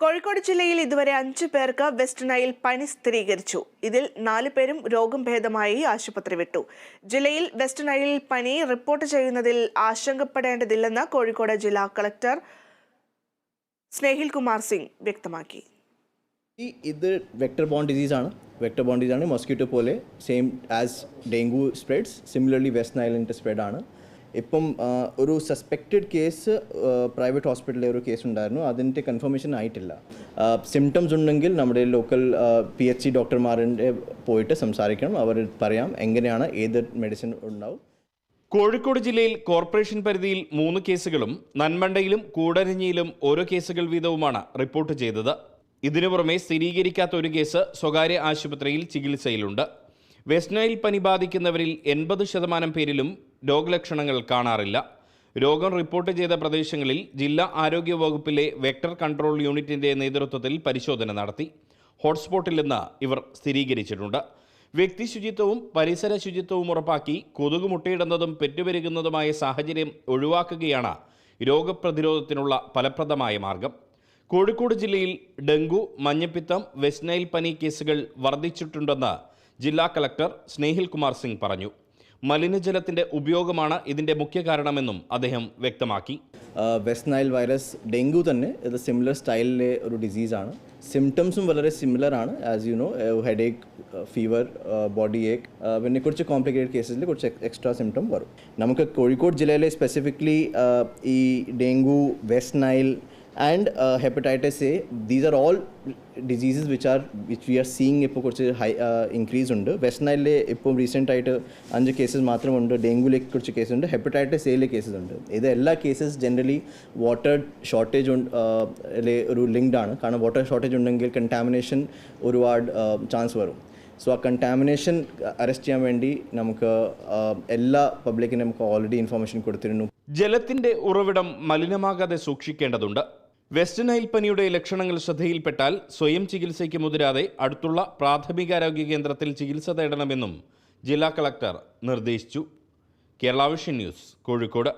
കോഴിക്കോട് ജില്ലയിൽ ഇതുവരെ അഞ്ചു പേർക്ക് വെസ്റ്റ് നൈൽ പനി സ്ഥിരീകരിച്ചു. ഇതിൽ നാല് പേരും രോഗം ഭേദമായി ആശുപത്രി വിട്ടു. ജില്ലയിൽ വെസ്റ്റ് നൈൽ പനി റിപ്പോർട്ട് ചെയ്യുന്നതിൽ ആശങ്കപ്പെടേണ്ടതില്ലെന്ന് കോഴിക്കോട് ജില്ലാ കളക്ടർ സ്നേഹിൽ കുമാർ സിംഗ് വ്യക്തമാക്കി. ഇത് വെക്ടർ ബോൺ ഡിസീസ് ആണ്. വെക്ടർ ബോൺ ഡിസീസ് ആണ്. മസ്ക്യൂട്ടോ പോലെ same as dengue spreads similarly west നൈലിന്റെ ആണ്. ഇപ്പം ഒരു സസ്പെക്റ്റഡ് കേസ് പ്രൈവറ്റ് ഹോസ്പിറ്റലിലെ ഒരു കേസ് ഉണ്ടായിരുന്നു. അതിന്റെ കൺഫർമേഷൻ ആയിട്ടില്ല. സിംറ്റംസ് ഉണ്ടെങ്കിൽ നമ്മുടെ ലോക്കൽ പി എച്ച് സി ഡോക്ടർമാരുടെ പോയിട്ട് സംസാരിക്കണം. അവർ പറയാം എങ്ങനെയാണ് ഏത് മെഡിസിൻ ഉണ്ടാവും. കോഴിക്കോട് ജില്ലയിൽ കോർപ്പറേഷൻ പരിധിയിൽ മൂന്ന് കേസുകളും നന്മണ്ടയിലും കൂടരഞ്ഞിയിലും ഓരോ കേസുകൾ വീതവുമാണ് റിപ്പോർട്ട് ചെയ്തത്. ഇതിനു പുറമെ സ്ഥിരീകരിക്കാത്ത ഒരു കേസ് സ്വകാര്യ ആശുപത്രിയിൽ ചികിത്സയിലുണ്ട്. വെസ്റ്റ് നൈൽ പനി ബാധിക്കുന്നവരിൽ എൺപത് ശതമാനം പേരിലും രോഗലക്ഷണങ്ങൾ കാണാറില്ല. രോഗം റിപ്പോർട്ട് ചെയ്ത പ്രദേശങ്ങളിൽ ജില്ലാ ആരോഗ്യ വകുപ്പിലെ വെക്ടർ കൺട്രോൾ യൂണിറ്റിന്റെ നേതൃത്വത്തിൽ പരിശോധന നടത്തി. ഹോട്ട്സ്പോട്ടിൽ നിന്ന് ഇവർ സ്ഥിരീകരിച്ചിട്ടുണ്ട്. വ്യക്തി ശുചിത്വവും പരിസര ശുചിത്വവും ഉറപ്പാക്കി കൊതുക് മുട്ടയിടുന്നതും പെറ്റുപെരുകുന്നതുമായ സാഹചര്യം ഒഴിവാക്കുകയാണ് രോഗപ്രതിരോധത്തിനുള്ള ഫലപ്രദമായ മാർഗം. കോഴിക്കോട് ജില്ലയിൽ ഡെങ്കു മഞ്ഞപ്പിത്തം വെസ്റ്റ് നൈൽ പനി കേസുകൾ വർദ്ധിച്ചിട്ടുണ്ടെന്ന് ജില്ലാ കളക്ടർ സ്നേഹിൽ കുമാർ സിംഗ് പറഞ്ഞു. മലിനജലത്തിന്റെ ഉപയോഗമാണ് ഇതിന്റെ മുഖ്യ കാരണമെന്നും അദ്ദേഹം വ്യക്തമാക്കി. വെസ്റ്റ് നൈൽ വൈറസ് ഡെങ്കു തന്നെ ഇത് സിമിലർ സ്റ്റൈലിലെ ഒരു ഡിസീസാണ് സിംറ്റംസും വളരെ സിമിലർ ആണ്. As you know headache fever body ache പിന്നെ കുറച്ച് കോംപ്ലിക്കേറ്റഡ് കേസസിൽ കുറച്ച് എക്സ്ട്രാ സിംറ്റം വരും. നമുക്ക് കോഴിക്കോട് ജില്ലയിലെ സ്പെസിഫിക്കലി ഈ dengue west nile and hepatitis A. These are all diseases which are which we are seeing ഇപ്പോൾ കുറച്ച് ഹൈ ഇൻക്രീസ് ഉണ്ട്. വെസ്റ്റ് നൈലിൽ ഇപ്പോൾ റീസെന്റ് ആയിട്ട് അഞ്ച് കേസസ് മാത്രമുണ്ട്. ഡെങ്കുലേക്ക് കുറച്ച് കേസ് ഉണ്ട്. ഹെപ്പറ്റൈറ്റിസ് എയിലെ കേസസ് ഉണ്ട്. ഇത് എല്ലാ കേസസ് ജനറലി വാട്ടർ ഷോർട്ടേജ് ഒരു ലിങ്ക്ഡ് ആണ്. കാരണം വാട്ടർ ഷോർട്ടേജ് ഉണ്ടെങ്കിൽ കണ്ടാമിനേഷൻ ഒരുപാട് ചാൻസ് വരും. സോ ആ കണ്ടാമിനേഷൻ അറസ്റ്റ് ചെയ്യാൻ വേണ്ടി നമുക്ക് എല്ലാ പബ്ലിക്കിനും നമുക്ക് ഓൾറെഡി ഇൻഫർമേഷൻ കൊടുത്തിരുന്നു. ജലത്തിന്റെ ഉറവിടം മലിനമാകാതെ സൂക്ഷിക്കേണ്ടതുണ്ട്. വെസ്റ്റ് നൈൽ പനിയുടെ ലക്ഷണങ്ങൾ ശ്രദ്ധയിൽപ്പെട്ടാൽ സ്വയം ചികിത്സയ്ക്ക് മുതിരാതെ അടുത്തുള്ള പ്രാഥമികാരോഗ്യ കേന്ദ്രത്തിൽ ചികിത്സ തേടണമെന്നും ജില്ലാ കളക്ടർ നിർദ്ദേശിച്ചു. കേരള ന്യൂസ് കോഴിക്കോട്.